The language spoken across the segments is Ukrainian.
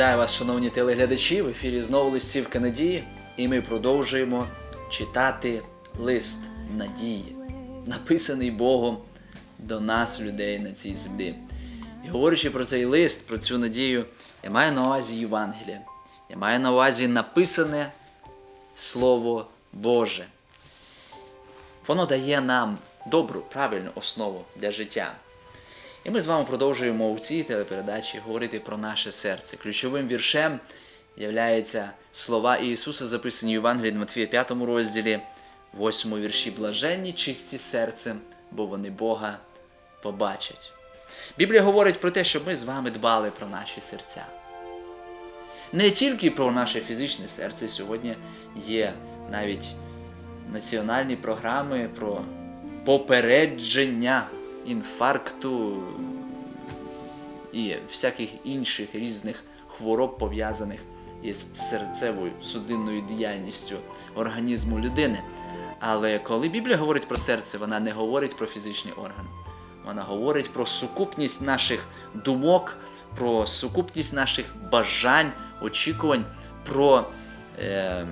Вітаю вас, шановні телеглядачі. В ефірі знову листівка надії, і ми продовжуємо читати лист надії, написаний Богом до нас, людей на цій землі. І говорячи про цей лист, про цю надію, я маю на увазі Євангелія. Я маю на увазі написане Слово Боже. Воно дає нам добру, правильну основу для життя. І ми з вами продовжуємо у цій телепередачі говорити про наше серце. Ключовим віршем являються слова Ісуса, записані в Євангелії Матфія 5 розділі, 8 вірші блаженні, чисті серцем, бо вони Бога побачать. Біблія говорить про те, щоб ми з вами дбали про наші серця. Не тільки про наше фізичне серце. Сьогодні є навіть національні програми про попередження інфаркту і всяких інших різних хвороб, пов'язаних із серцевою судинною діяльністю організму людини. Але коли Біблія говорить про серце, вона не говорить про фізичний орган. Вона говорить про сукупність наших думок, про сукупність наших бажань, очікувань, про е,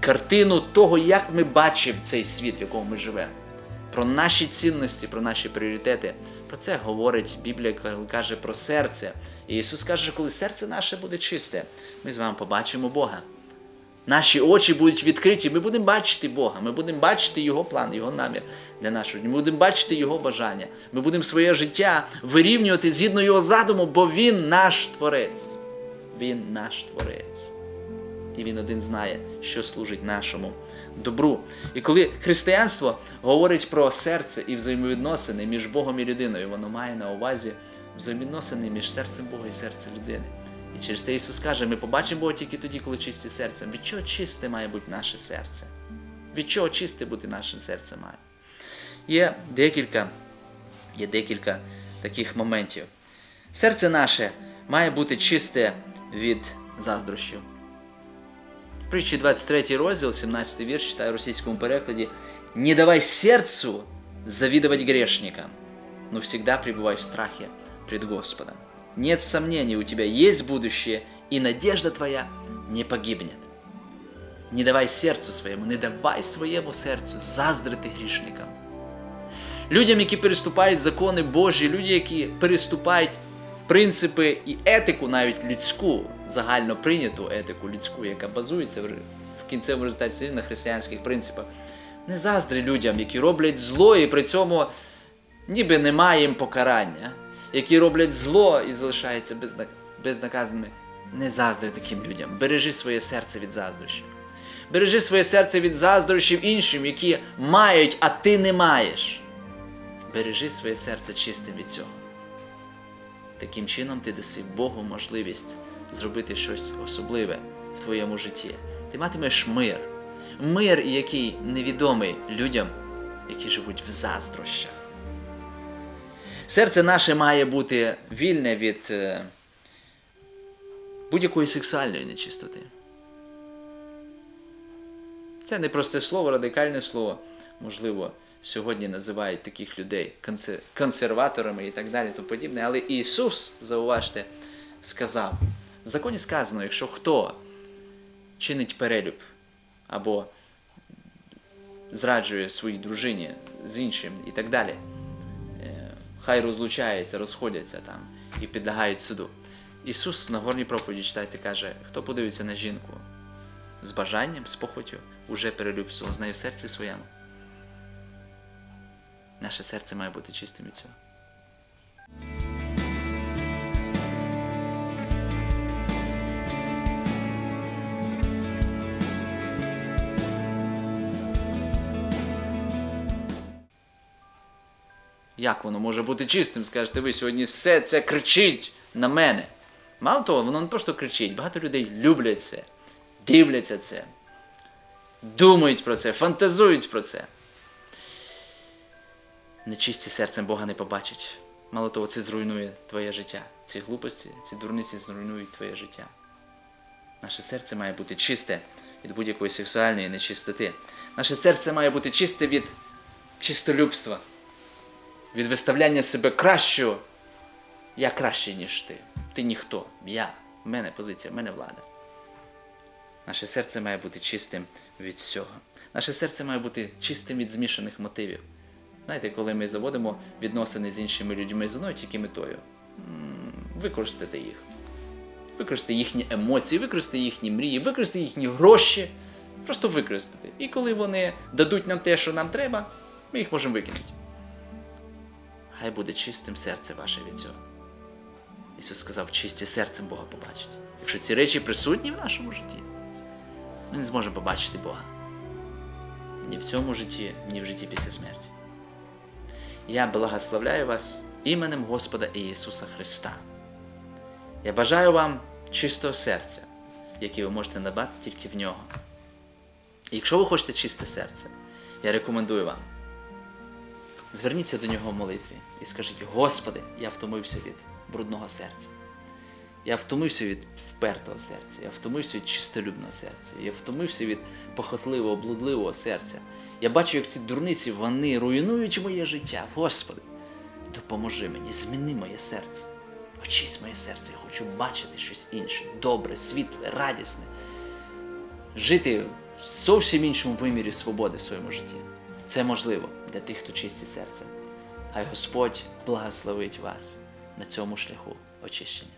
картину того, як ми бачимо цей світ, в якому ми живемо. Про наші цінності, про наші пріоритети. Про це говорить Біблія, коли каже про серце. І Ісус каже, що коли серце наше буде чисте, ми з вами побачимо Бога. Наші очі будуть відкриті, ми будемо бачити Бога, ми будемо бачити Його план, Його намір для нашого. Ми будемо бачити Його бажання. Ми будемо своє життя вирівнювати згідно Його задуму, бо Він наш Творець. Він наш Творець. І Він один знає, що служить нашому добру. І коли християнство говорить про серце і взаємовідносини між Богом і людиною, воно має на увазі взаємовідносини між серцем Бога і серцем людини. І через це Ісус каже, ми побачимо Бога тільки тоді, коли чисті серцем. Від чого чисте має бути наше серце? Від чого чисте бути наше серце має? Є декілька, є декілька таких моментів. Серце наше має бути чисте від заздрощів. В притчі 23 розділ, 17 вірш, читаю в російському перекладі. Не давай сердцу завидовать грешникам, но всегда пребывай в страхе пред Господом. Нет сомнений, у тебя есть будущее, и надежда твоя не погибнет. Не давай серцю своєму, не давай своєму серцю заздрити грішникам. Людям, які переступають закони Божі, люди, які переступають принципи і етику, навіть людську, загально прийняту етику людську, яка базується в кінцевому результаті на християнських принципах. Не заздри людям, які роблять зло, і при цьому ніби немає їм покарання, які роблять зло і залишаються безна- безнаказаними. Не заздри таким людям. Бережи своє серце від заздрощів. Бережи своє серце від заздрощів іншим, які мають, а ти не маєш. Бережи своє серце чистим від цього. Таким чином ти даси Богу можливість зробити щось особливе в твоєму житті. Ти матимеш мир. Мир, який невідомий людям, які живуть в заздрощах. Серце наше має бути вільне від е, будь-якої сексуальної нечистоти. Це не просте слово, радикальне слово. Можливо, сьогодні називають таких людей консерваторами і так далі, то подібне. Але Ісус, зауважте, сказав: в законі сказано, якщо хто чинить перелюб або зраджує своїй дружині з іншим і так далі, е, хай розлучаються, розходяться там і підлягають суду. Ісус на горній проповіді читайте, каже, хто подивиться на жінку з бажанням, з похотю, уже перелюбствував з нею в серці своєму. Наше серце має бути чистим від цього. Як воно може бути чистим? Скажете ви, сьогодні все це кричить на мене. Мало того, воно не просто кричить. Багато людей люблять це, дивляться це, думають про це, фантазують про це. Нечисті серцем Бога не побачать. Мало того, це зруйнує твоє життя. Ці глупості, ці дурниці зруйнують твоє життя. Наше серце має бути чисте від будь-якої сексуальної нечистоти. Наше серце має бути чисте від чистолюбства, від виставляння себе кращого. Я кращий, ніж ти. Ти ніхто, я. в мене позиція, в мене влада. Наше серце має бути чистим від всього. Наше серце має бути чистим від змішаних мотивів. Знаєте, коли ми заводимо відносини з іншими людьми з одною тільки метою, використати їх. Використати їхні емоції, використати їхні мрії, використати їхні гроші. Просто використати. І коли вони дадуть нам те, що нам треба, ми їх можемо викинути. Хай буде чистим серце ваше від цього. Ісус сказав, чисті серцем Бога побачить. Якщо ці речі присутні в нашому житті, ми не зможемо побачити Бога. Ні в цьому житті, ні в житті після смерті. Я благословляю вас іменем Господа Ісуса Христа. Я бажаю вам чистого серця, яке ви можете набати тільки в нього. І якщо ви хочете чисте серце, я рекомендую вам. Зверніться до нього в молитві і скажіть: Господи, я втомився від брудного серця. Я втомився від впертого серця, я втомився від чистолюбного серця, я втомився від похотливого, блудливого серця. Я бачу, як ці дурниці вони руйнують моє життя. Господи, допоможи мені, зміни моє серце. Очись моє серце, я хочу бачити щось інше, добре, світле, радісне, жити в зовсім іншому вимірі свободи в своєму житті. Це можливо для тих, хто чисті серцем. Хай Господь благословить вас на цьому шляху очищення.